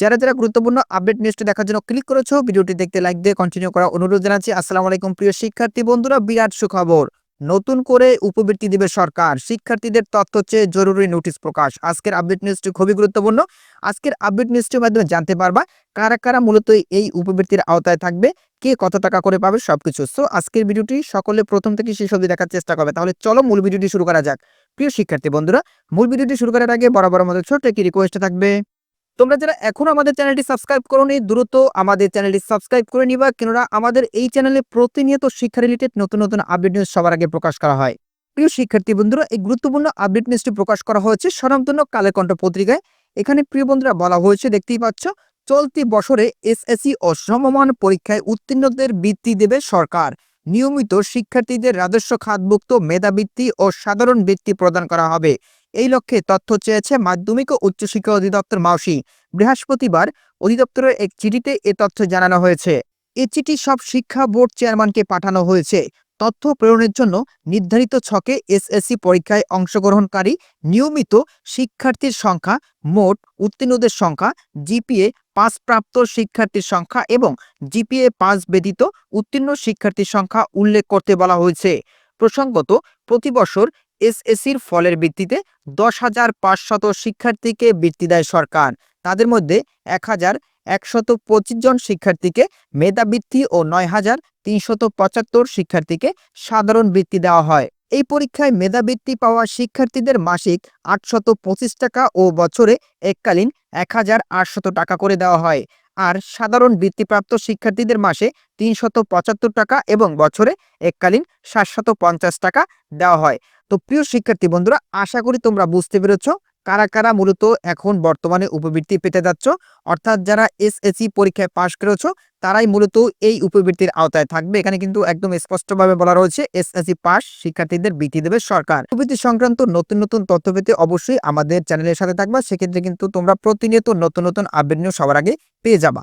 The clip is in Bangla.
যারা যারা গুরুত্বপূর্ণ আপডেট নিউজটি দেখার জন্য ক্লিক করেছ, ভিডিওটি দেখতে লাইক দিয়ে কন্টিনিউ করা অনুরোধ জানাচ্ছি। আসসালামু আলাইকুম প্রিয় শিক্ষার্থী বন্ধুরা, বিরাট সুখবর। নতুন করে উপবৃত্তি দিবে সরকার। শিক্ষার্থীদের তথ্য চেয়ে জরুরি নোটিশ প্রকাশ। আজকের আপডেট নিউজটি খুবই গুরুত্বপূর্ণ। আজকের আপডেট নিউজটির মাধ্যমে জানতে পারবা কারা কারা মূলত এই উপবৃত্তির আওতায় থাকবে, কে কত টাকা করে পাবে সবকিছু। সো আজকের ভিডিওটি সকলে প্রথম থেকে শেষ অবধি দেখার চেষ্টা করবে। তাহলে চলো মূল ভিডিওটি শুরু করা যাক। প্রিয় শিক্ষার্থী বন্ধুরা, মূল ভিডিওটি শুরু করার আগে বরাবর আমাদের ছোট্ট একটি রিকোয়েস্ট থাকবে। তোমরা যারা এখন আমাদের চ্যানেলটি সাবস্ক্রাইব করোনি, দ্রুত আমাদের চ্যানেলটি সাবস্ক্রাইব করে নিবা। কেননা আমাদের এই চ্যানেলে প্রতিনিয়ত শিক্ষা রিলেটেড নতুন নতুন আপডেট নিউজ সবার আগে প্রকাশ করা হয়। প্রিয় শিক্ষার্থী বন্ধুরা, এই গুরুত্বপূর্ণ আপডেট নিউজটি প্রকাশ করা হয়েছে স্বনামধন্য কালের কণ্ঠ পত্রিকায়। এখানে প্রিয় বন্ধুরা বলা হয়েছে, দেখতেই পাচ্ছ, চলতি বছরে এসএসসি ও সমমান পরীক্ষায় উত্তীর্ণদের বৃত্তি দেবে সরকার। নিয়মিত শিক্ষার্থীদের রাজস্ব খাতভুক্ত মেধাবৃত্তি ও সাধারণ বৃত্তি প্রদান করা হবে। এই লক্ষ্যে তথ্য চেয়েছে মাধ্যমিক ও উচ্চশিক্ষা অধিদপ্তর মাউসি। বৃহস্পতিবার অধিদপ্তরের এক চিঠিতে এ তথ্য জানানো হয়েছে। এ চিঠি সব শিক্ষা বোর্ড চেয়ারম্যানকে পাঠানো হয়েছে। তথ্য প্রেরণের জন্য নির্ধারিত ছকে এসএসসি পরীক্ষায় অংশগ্রহণকারী নিয়মিত শিক্ষার্থীর সংখ্যা, মোট উত্তীর্ণদের সংখ্যা, জিপিএ পাস প্রাপ্ত শিক্ষার্থীর সংখ্যা এবং জিপিএ পাস ব্যতীত উত্তীর্ণ শিক্ষার্থীর সংখ্যা উল্লেখ করতে বলা হয়েছে। প্রসঙ্গত, প্রতি বছর এসএসসির ফলের ভিত্তিতে দশ হাজার পাঁচশত শিক্ষার্থীকে বৃত্তি দেয় সরকার। তাদের মধ্যে এক হাজার একশত পঁচিশ জন শিক্ষার্থীকে মেধাবৃত্তি ও নয় হাজার তিনশত পঁচাত্তর শিক্ষার্থীকে সাধারণ বৃত্তি দেওয়া হয়। এই পরীক্ষায় মেধাবৃত্তি পাওয়া শিক্ষার্থীদের মাসিক আটশত পঁচিশ টাকা ও বছরে এককালীন এক হাজার আটশত টাকা করে দেওয়া হয়। আর সাধারণ বৃত্তিপ্রাপ্ত শিক্ষার্থীদের মাসে তিনশত পঁচাত্তর টাকা এবং বছরে এককালীন সাতশত পঞ্চাশ টাকা দেওয়া হয়। তো প্রিয় শিক্ষার্থী বন্ধুরা, আশা করি তোমরা বুঝতে পেরেছ কারা কারা মূলত এখন বর্তমানে উপবৃত্তি পেতে যাচ্ছ। অর্থাৎ যারা এসএসসি পরীক্ষায় পাশ করেছ, তারাই মূলত এই উপবৃত্তির আওতায় থাকবে। এখানে কিন্তু একদম স্পষ্টভাবে বলা রয়েছে এসএসসি পাস শিক্ষার্থীদের বৃত্তি দেবে সরকার। উপবৃত্তি সংক্রান্ত নতুন নতুন তথ্য পেতে অবশ্যই আমাদের চ্যানেলের সাথে থাকবা। সেক্ষেত্রে কিন্তু তোমরা প্রতিনিয়ত নতুন নতুন নিয়ে সবার আগে পেয়ে যাবা।